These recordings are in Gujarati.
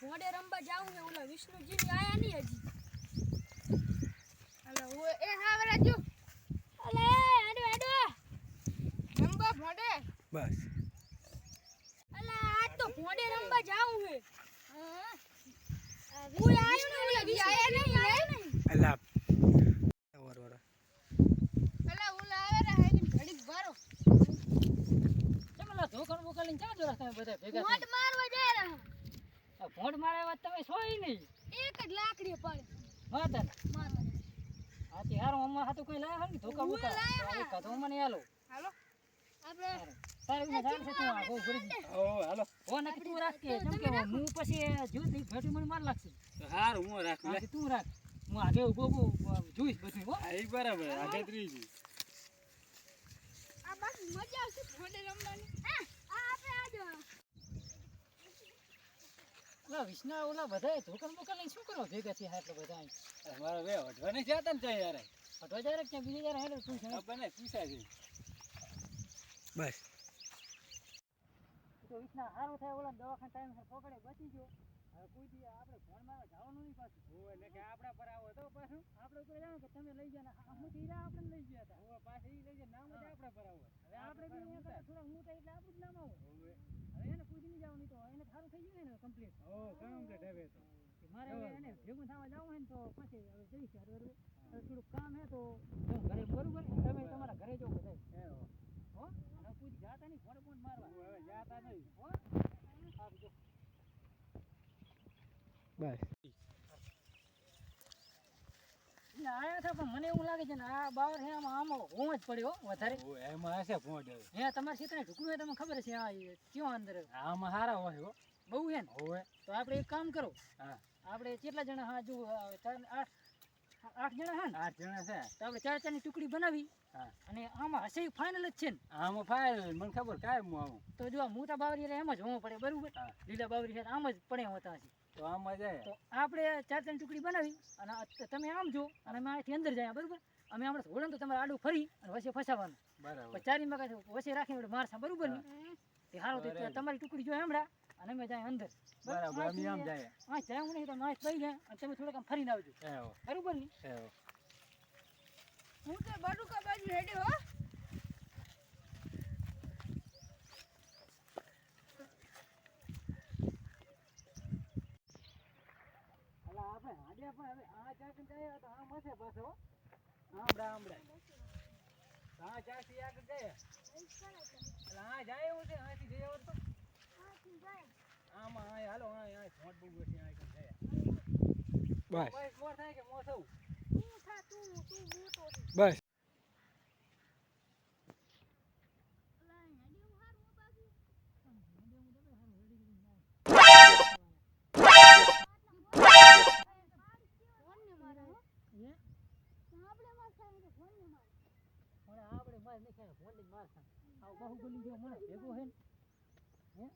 ભોડે રમવા જાવું છે ઓલા વિષ્ણુજી ની આયા નહીં હજી. અલે ઓય એ હા વરાજો અલે આડો આડો રમવા ભોડે. બસ. અલે આજ તો ભોડે રમવા જાવું છે હું આયો ને ઓલા વિષ્ણુજી આયા નહીં ને અલા. વર વર. અલે ઓલા આવે રે હાઈ ઘડીક બારો ચમલા ધોકણ બોકણ ક્યાં જોરા તમે બધા ભેગા જાય રહ્યા ભોંડ મારે વાત તમે સોય નહીં. એક જ લાકડી પડે માતા માતા આથી હારું અમ્મા હાથું કોઈ લાયા હોય ને ધોકા બોકા એ કધો મને હાલો. હાલો. આપણે તારે વિના જાણ છે તું આ બહુ ઓ હાલો. હો નક્કી તું રાખ કે. જેમ કે હું પછી જોઈશ નહીં મને માર લાગશે. હારું હું રાખું તું રાખ. હું આગે ઊભો ઊભો જોઈશ બધું હો. બરાબર. આગળ ત્રીજી. આ બસ મજા આવશે ભોડે રમવાની. હા આ આપણે આજો ઓલા વિષ્ણા ઓલા બધા ધોકણ બોકણ લઈને શું કરો ભેગા થયા એટલે બધા અમારે બે વઢવા નહીં જતા ને ત્યાં યાર. હટવા જાય ક્યાં બીજે જાય હેડે તું છે આપણને પૂછાય છે. બસ. તો વિષ્ણા સારું થાય ઓલા દવાખાના ટાઈમ સર પકડે બચી ગયો. હવે કોઈ દી આપણે ફોનમાં જવાનું નહીં પાછું. ઓય એટલે કે આપણા પર આવો તો પાછું. આપણે ઉપર જાણો કે તમે લઈ ગયા ને હું હીરા આપણે લઈ ગયા હતા. પાસે ઈ લઈ જાય નામ જ આપણા પર આવો. હવે આપણે બી અહીંયા થોડા મોટા એટલે આપણું જ નામ આવો ઓય હવે એને કોઈ દી નહીં જવાનું તો એને સારું થઈ ગયું ને કમ્પ્લીટ ઓ કમ્પ્લીટ હવે તો. મારે એને ભેગું થવા જવું હોય ને તો પછી હવે જઈશ હવે થોડુંક કામ હે તો ઘરે બરોબર તમે તમારા ઘરે જો બધા એ હો. હો? અને કોઈ જાતા નહીં ફોન ફોન મારવા. હવે જાતા નહીં. હો? આપજો બસ આયા હતા પણ મને એવું લાગે છે ને આ બાર હે આમાં આમાં હોમ જ પડ્યો વધારે. એમાં હશે ફોડ હવે. હે તમારા ક્ષેત્રે ઢુકડું હોય તમને ખબર છે આ કયો અંદર? આમાં હારા હોય હો. બહુ હે ને? ઓય તો આપણે એક કામ કરો. હા. આપણે કેટલા જણા હા જો ચાર આઠ આઠ જણા હા ને? આઠ જણા છે. તો આપણે ચાર ચારની ટુકડી બનાવી હા. અને આમાં હશે ફાઇનલ જ છે ને. આમાં ફાઇનલ મને ખબર કાંઈ હું આવું. તો જો મોટા બાવરી એમ જ હોવું પડે બરોબર? લીલા બાવરી છે આમ જ પડે હોતા હશે. તો આમ મજા તો આપણે ચાર ત્રણ ટુકડી બનાવી અને તમે આમ જો અને અમે અહીંથી અંદર જાય બરાબર? અમે હમણાં થોડું તો તમારે આડું ફરી અને વચ્ચે ફસાવાનું. બરાબર. ચારી માં કાંઈ વચ્ચે રાખીને મારસા બરોબર ને? તે હારો તો તમારી ટુકડી જો હમણાં અને અમે જાય અંદર. બરાબર અમે આમ જાય. હા જાય હું નહીં તો માસ થઈ જાય અને તમે થોડાક આમ ફરીને આવજો. બરાબર બરોબર ને? હું તો બડુકા બાજુ હેડે હો અલા આપણે હાડ્યા પણ હવે આ ચાકન જાય તો આ મસે પાછો હો. આમડા હા ચારથી આગળ જાય એટલે હા જાય એવું છે અહીંથી જઈ આવો તો આમાં અહીં હાલો હા ફોટ બહુ બેઠી હા કણ જાય બસ. બસ મોર થાય કે મોર થવું? તું થા તું તું મોટો છે બસ. આપણે માર ખાય તો ફોનને માર મને આપણે માર નહીં ખાય ફોન ને માર ખાય આવ બાહુબલી જેવો મને ભેગો હે ને હું?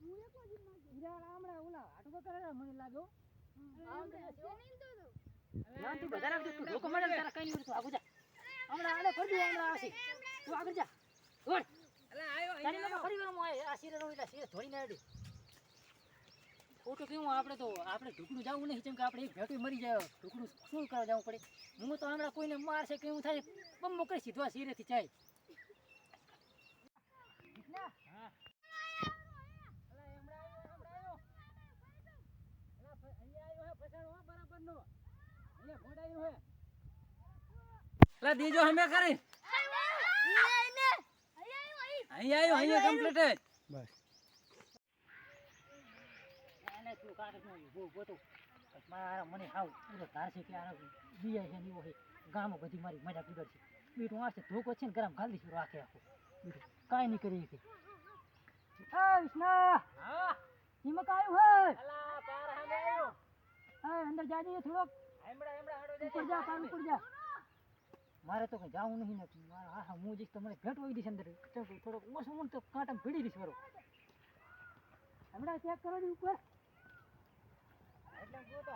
એક જ માર ઈરા આમડા ઓલા હાટકો કરે મને લાગ્યો આમ તો આપણે તો તો? ધ્યાન તું બધા તું લોકો મને તારા કઈ નહીં તું આગળ જા. હમણાં આલે ફરજો હમણાં આસી તું આગળ જા દોડ. અલા આયો ફરી વાર મોય આ સિરે નો એટલે સિરે ધોરી ના અડી ખોટું કેવું આપણે તો. આપણે ઢુકડું જવું નહીં જેમ કે આપણે એક ભેટું મરી જાય. ઢુકડું શું કરવા જવું પડે? હું તો હમણાં કોઈને મારશે કેવું થાય? બમ મોકલી સીધવા સીરેથી સિરેથી જાય. દીજો અમે કરી. અહીંયા આવ્યો અહીંયા કમ્પ્લીટ બસ. મને હાવ પૂરો ધારશે કે આ બીયા છે બધી મારી મજા પીગળ છે બીટું આ છે ધોકો છે ને ગરમ ગાલ નહીં કરી અંદર જાજે થોડોક જા પાર ઉપર જા મારે તો કઈ જવું નહીં. ને મારા હા હા હું જઈશ તો મને ભેટ હોય દઈશ અંદર થોડોક હું તો કાંટા ભીડી દઈશ મારો હમણાં ચેક કરો ઉપર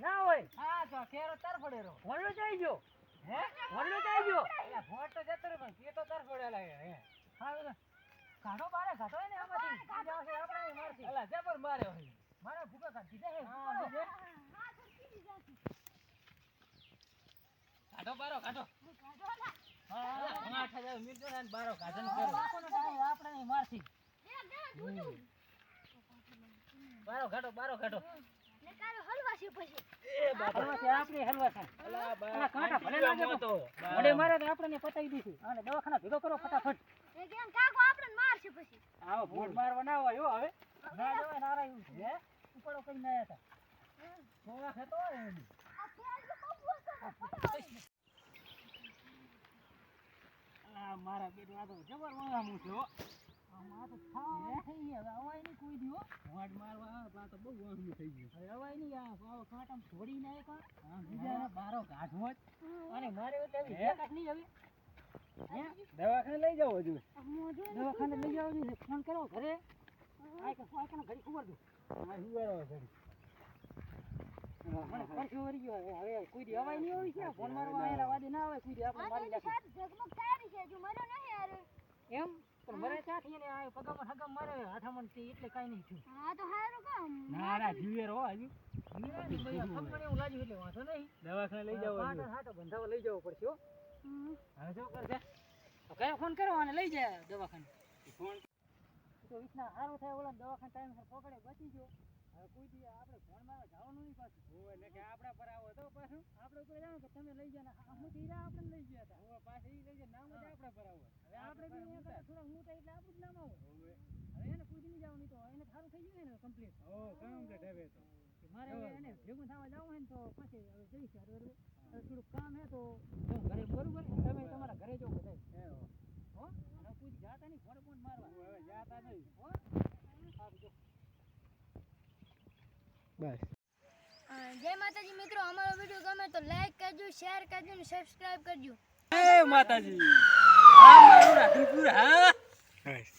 ના હોય. હા તો કેરો તરફડે રહો ભોળો જઈ ગયો. હે? ભોળો જઈ ગયો. એટલે ભોટ તો જતો પણ તે તો તરફડે લાગે હે. હા કાઢો બારે કાઢો ને આમાંથી? જાવ છે આપણે મારથી. અલા જબર માર્યો હે મારા ભૂકા કાઢી દે હા બીજે કાઢો બારો કાઢો હા આઠ હજાર મિલતો ને બારો કાઢન હા, કરો આપણે નહીં બારો કાઢો બારો કાઢો દવાખાના ભેગો કરો ફટાફટ. એ કેમ કાકો આપણને મારશે પછી? આવો ભૂત મારવા ના હોય હવે. ના જવાય નારા એવું છે હે? કઈ ના હતા. સોળા ખેતો મારા બેટું આ તો જબર વાળામું છે હો. આમાં દવાખાને લઈ જાવ હજુ. દવાખાને લઈ ફોન કરો ઘરે. ખબર દો હવે કોઈ દી અવાય નહીં હોય છે. ફોન મારવા વાદે ના આવે કોઈ દી આપણે મારી નાખે. સાહેબ ઝગમગ તારી છે જો મરો નહીં યાર એમ? પણ મરે ક્યાંથી ને આ પગામાં હગમ મરે હાથામાં થી એટલે કઈ નહીં થયું. હા તો હારું કામ ના ના જીવેર હો હજુ. એવું લાગ્યું એટલે વાંધો નહીં. દવાખાને લઈ જાવ હા હજુ. હાટો બંધાવા લઈ જવો પડશે હો. હવે શું કરશે? કયો ફોન કરો અને લઈ જાય દવાખાને. ફોન તો સારું થાય ઓલા દવાખાને ટાઈમસર પકડે બચી ગયો. હવે કોઈ દી આપણે ફોન મારવા જવાનું નહીં પાછું. હોય ને કે આપણા પર આવો તો પાછું. આપણે ઉપર જાણો કે તમે લઈ ગયા ને હીરા આપણે લઈ ગયા હતા. હવે પાછા ઈ લઈ જાય નામ જ આપણા પર આવો. હવે આપણે બી અહીંયા કરતા થોડાક મોટા એટલે આપણું જ નામ આવે. હવે હવે એને કોઈ નહીં જવાનું તો એને સારું થઈ ગયું ને કમ્પ્લીટ ઓ કમ્પ્લીટ હવે તો. મારે હવે એને ભેગું થવા જવું હોય ને તો પછી હવે જઈશ હવે થોડુંક કામ હે તો ઘરે બરોબર તમે તમારા ઘરે જાઓ બધા હે હો. હો? કોઈ જાતા નહીં ફોન ફોન મારવા. હવે જાતા નહીં. હો સારું જો બસ જય માતાજી મિત્રો અમારો વીડિયો ગમે તો લાઈક કરજો શેર કરજો અને સબસ્ક્રાઇબ કરજો. જય માતાજી. આ મારું રાધનપુર હા. બસ